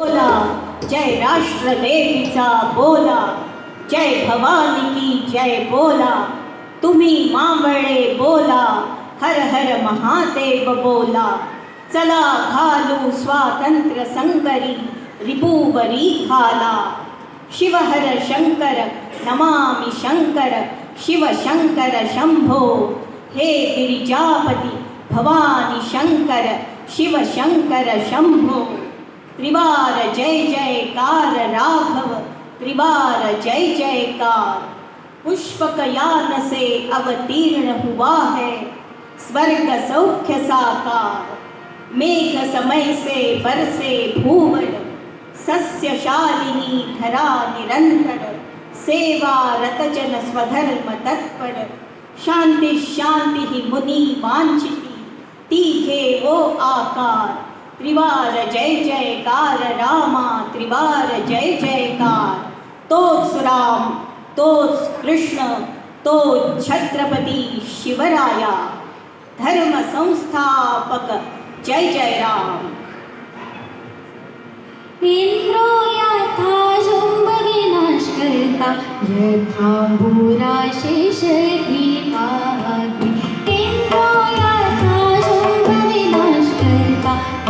बोला जय राष्ट्र देवीचा बोला जय भवानी की जय बोला तुम्ही मावळे बोला हर हर महादेव बोला चला घालू स्वातंत्र्य संकरी रिपुवरी घाला शिवहर शंकर नमामि शंकर शिव शंकर शंभो हे गिरिजापती भवानी शंकर शिव शंकर शंभो। त्रिवार जय जयकार राघव, त्रिवार जय जयकार। पुष्पक यान से अवतीर्ण हुआ है, स्वर्ग सौख्य साकार। मेघ समय से बरसे भूवल सस्यशालिनी धरा निरंतर। सेवा रत जन स्वधर्म तत्पर, शांति शांति ही मुनि वांछिती तीखे वो आकार। त्रिवार जय जयकार, रामा त्रिवार जय जयकार। तोच राम तोच कृष्ण तो छत्रपती शिवराया। धर्म संस्थापक जय जय राम इन्द्रो यथा शुम्भविनाश करता यथा भूराशेषहीभागि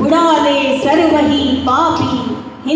விடாதே சருவகி பாபி